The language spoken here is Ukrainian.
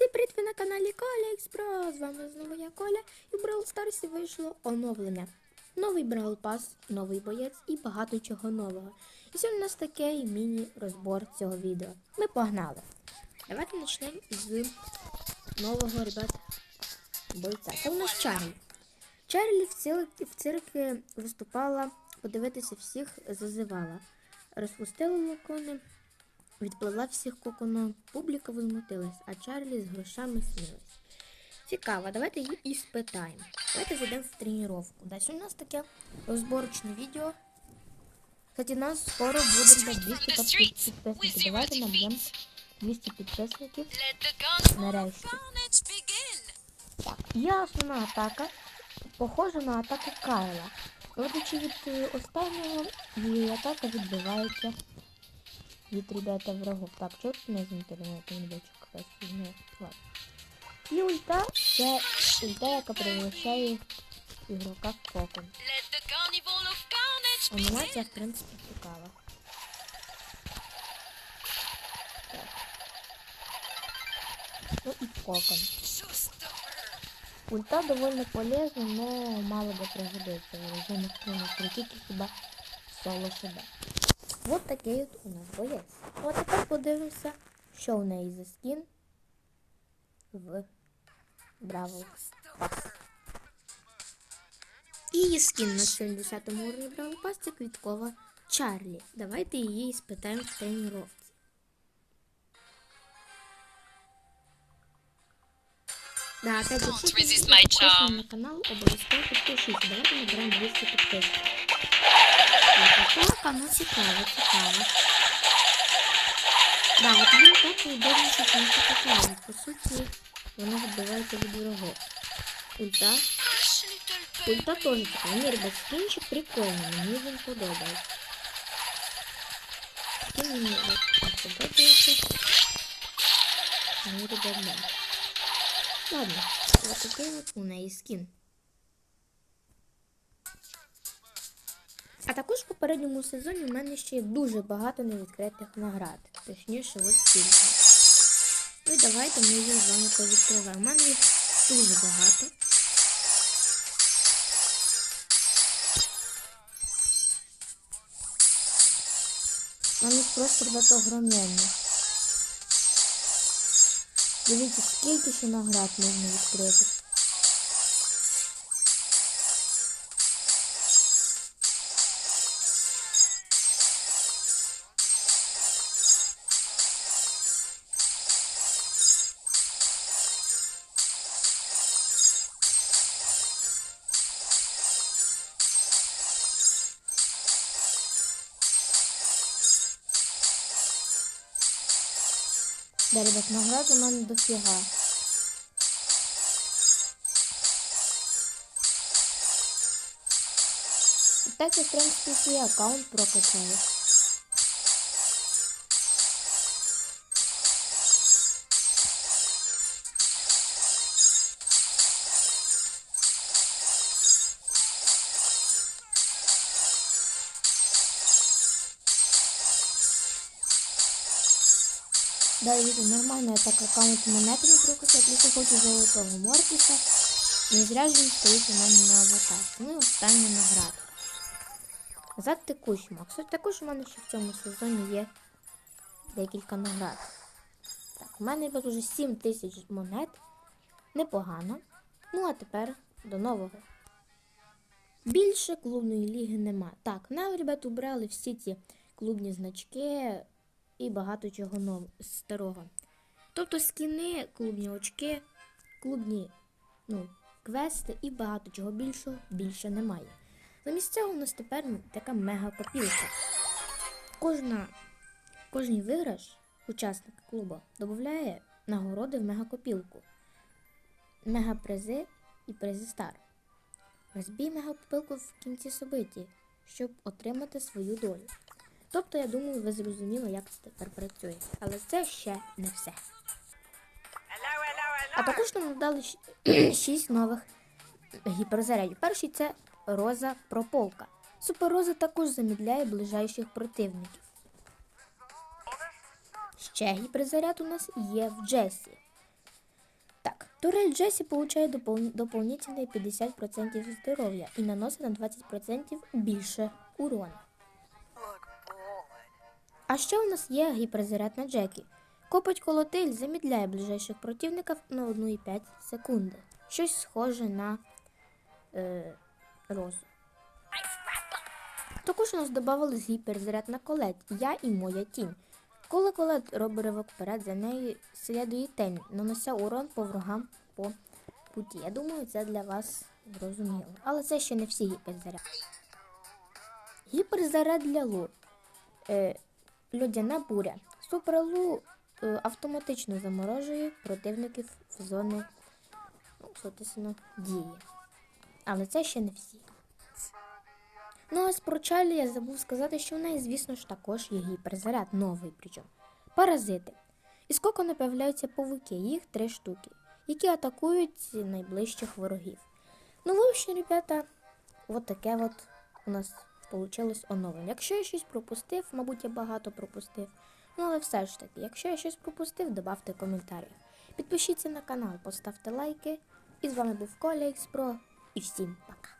Всім привіт, ви на каналі Коля Експро. З вами знову я Коля. І в Brawl Stars вийшло оновлення. Новий Brawl Pass, новий боєць і багато чого нового. І сьогодні у нас такий міні-розбор цього відео. Ми погнали. Давайте почнемо з нового, ребят, бойця. Це у нас Чарлі. Чарлі в, цирк, в цирки виступала, подивитися всіх зазивала. Розпустила локони, Відплила всіх коконом, публіка возмутилась, а Чарлі з грошами смілась. Цікаво, давайте її і спитаємо. Давайте зайдемо в тренування. Десь у нас таке розборочне відео. Кстати, нас скоро буде до 200 підписників. Давайте наб'ємо 200 підписників. Нарешті. Так, є основна атака. Похожа на атаку Кайла. Родичі від е, останнього її атака відбивається від ребята врагов. Так, тут не з інтернету не бачу якась. Ладно. І ульта це ульта, яка превращає ігрока в кокон. Анімація, в принципі, цікава. Так. Ну і кокон. Ульта довольно полезна, но мало би пригодиться в режимі не тільки хіба соло себе. Вот такий от у нас боєць. А тепер подивимося, що в неї за скін в Браво. Її скін на 70 уровні Браво Пас це квіткова Чарлі. Давайте її спитаємо в тренувці. Да, опять же, підписуйтесь на канал, обов'язково підпишіться. Давайте наберемо 200 підписників. Так, ну цікаво, цікаво. Да, от він так і дивиться, що цікаво. По суті, вона відбивається від ворогів. Ульта. Hush, little bird. Ульта теж цікава. Ні, ребят, скінчик прикольний, мені він подобається. Скін мені подобається. Ну, ребят. Ладно, вот такий от у неї скін. А також в попередньому сезоні в мене ще є дуже багато невідкритих наград. Точніше, ось стільки. Ну і давайте ми їх з вами повідкриваємо. У мене їх дуже багато. Мене їх просто ребята огромні. Дивіться, скільки ще наград можна відкрити. Да, ребят, наград у мене дофіга. Так я, в принципі, аккаунт прокачаю. Да, видите, нормально я так аккаунт монетами прокачать. Якщо хочу золотого Мортиса, не зря ж він стоїть у мене на аватарці. Ну і остання награда. За текущому. Кстати, також у мене ще в цьому сезоні є декілька наград. Так, у мене ребят, уже 7 тисяч монет. Непогано. Ну а тепер до нового. Більше клубної ліги нема. Так, нам, ребят, убрали всі ці клубні значки і багато чого нов... старого. Тобто скіни, клубні очки, клубні ну, квести і багато чого більшого більше немає. Замість цього у нас тепер така мега копілка. Кожна, кожний виграш учасник клубу додає нагороди в мегакопілку. Мегапризи і призи стар. Розбій мегакопілку в кінці собиті, щоб отримати свою долю. Тобто, я думаю, ви зрозуміли, як це тепер працює. Але це ще не все. А також нам дали 6 нових гіперзарядів. Перший це роза прополка. Супероза також замідляє ближайших противників. Ще гіперзаряд у нас є в Джесі. Так, турель Джесі получає допол- 50% здоров'я і наносить на 20% більше урона. А ще у нас є гіперзаряд на Джекі. Копить колотиль замідляє ближайших противників на 1,5 секунди. Щось схоже на е, розу. Також у нас додавали гіперзаряд на колет. Я і моя тінь. Коли колет робить ривок вперед, за нею слідує тень, нанося урон по ворогам по путі. Я думаю, це для вас зрозуміло. Але це ще не всі гіперзаряд. Гіперзаряд для Лу. Е, Льодяна буря. Суперлу е, автоматично заморожує противників в зони, ну, дії. Але це ще не всі. Ну а з про Чарлі я забув сказати, що в неї, звісно ж, також є гіперзаряд, новий причому. Паразити. Із кокона появляються павуки, їх три штуки, які атакують найближчих ворогів. Ну, в общем, ребята, от таке от у нас вийшло оновлення. Якщо я щось пропустив, мабуть, я багато пропустив. Ну, але все ж таки, якщо я щось пропустив, добавте коментарі. Підпишіться на канал, поставте лайки. І з вами був Коля Ікспро. І всім пока.